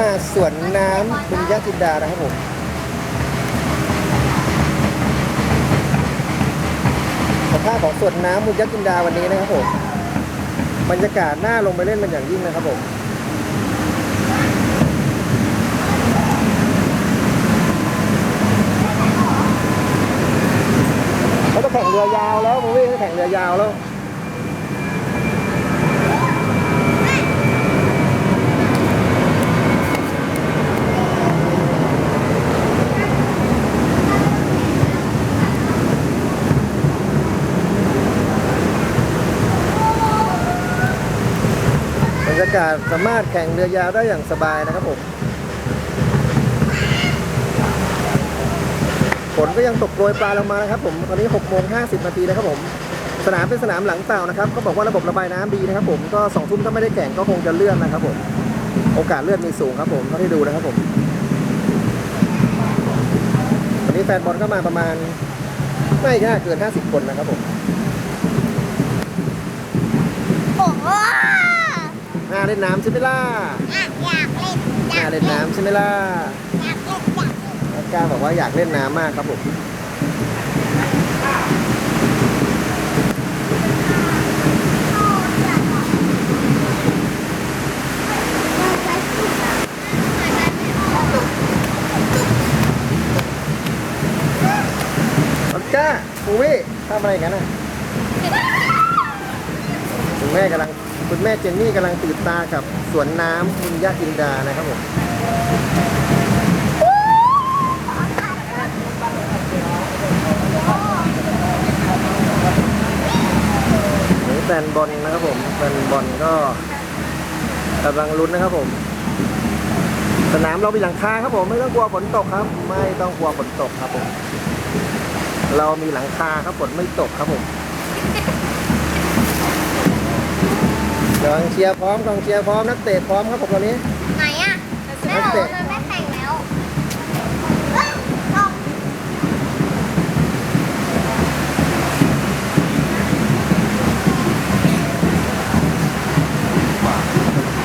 มาสวนน้ำบุญญาจินดานะครับผมสภาพของสวนน้ำบุญญาจินดาวันนี้นะครับผมบรรยากาศน่าลงไปเล่นเป็นอย่างยิ่งนะครับผมเขาจะแข่งเรือยาวแล้วมูวี่จะแข่งเรือยาวแล้ว บรรยากาศสามารถแข่งเรือยาวได้อย่างสบายนะครับผมฝนก็ยังตกโปรยปลายลงมานะครับผมตอนนี้6โมง50นาทีนะครับผม สนามเป็นสนามหลังเต่านะครับเขาบอกว่าระบบระบายน้ำดีนะครับผมก็สองทุ่มถ้าไม่ได้แข่งก็คงจะเลื่อนนะครับผมโอกาสเลื่อนมีสูงครับผมเท่าที่ดูนะครับผมวันนี้แฟนบอลก็มาประมาณไม่น่าเกิน 50 คนนะครับผมโอ้ เล่นน้ำใช่ไหมล่ะอะอยากเล่นอน่ายากเล่นน้ำใช่ไหมล่ะอยากเล่นอยากเล่นอากาบอกว่าอยากเล่นน้ำมากครับผมออก้าปูวี่ทำอะไรกันน่ะคุณแม่กำลัง คุณแม่เจนนี่กำลังตื่นตากับสวนน้ำคุณย่าจินดานะครับผมนี่แฟนบอลนะครับผมแฟนบอลก็กำลังลุ้นนะครับผม สนามเรามีหลังคาครับผมไม่ต้องกลัวฝนตกครับ ไม่ต้องกลัวฝนตกครับผม เรามีหลังคาครับฝนไม่ตกครับผม กองเชียร์พร้อมกองเชียร์พร้อมนักเตะพร้อมครับผมตอนนี้ ไหนอะแม่บอกว่ามันไม่แต่งแล้วเอ้ยลอง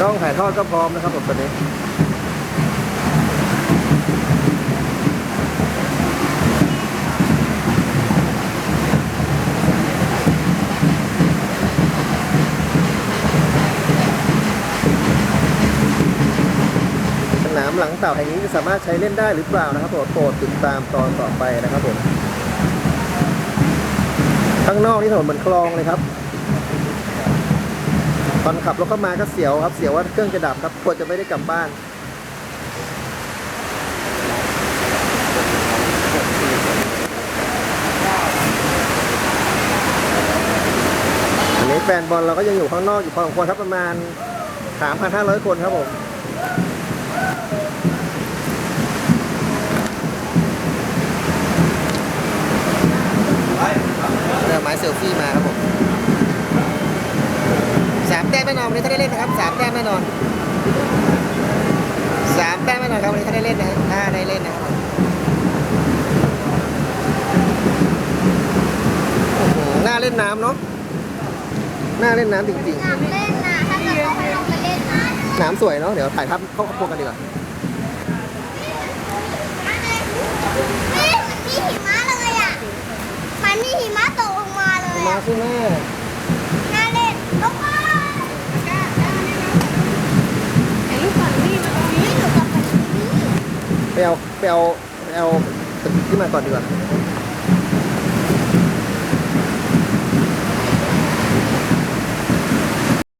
ต้องถ่ายทอดก็พร้อมนะครับผมตอนนี้ หลังเต่าแห่งนี้จะสามารถใช้เล่นได้หรือเปล่านะครับผมโปรดติดตามตอนต่อไปนะครับผมข้างนอกนี่ถนนเหมือนคลองเลยครับ ตอนขับรถเข้ามาก็เสียวครับ เสียวว่าเครื่องจะดับครับกลัวจะไม่ได้กลับบ้านอันนี้แฟนบอลเราก็ยังอยู่ข้างนอกอยู่พอสมควรครับประมาณ 3,500 คนครับผม เรือไม้เซลฟี่มาครับผม สามแต้มแน่นอนวันนี้ถ้าได้เล่นนะครับสามแต้มแน่นอนสามแต้มแน่นอนครับวันนี้ถ้าได้เล่นนะถ้าได้เล่นนะครับโอ้โหน่าเล่นน้ำเนาะน่าเล่นน้ำจริงอยากเล่นนะถ้าเกิดเขาให้เราไปเล่นนะๆน้ำสวยเนาะเดี๋ยวถ่ายภาพเข้าครอบครัวกันดีกว่านี่มันมีหิมะเลยอะมันมีหิมะตกลงมาเลยมาอะ ใช่ไหม ไปเอาไปเอาไปเอาตึกขึ้นมาก่อนดีกว่า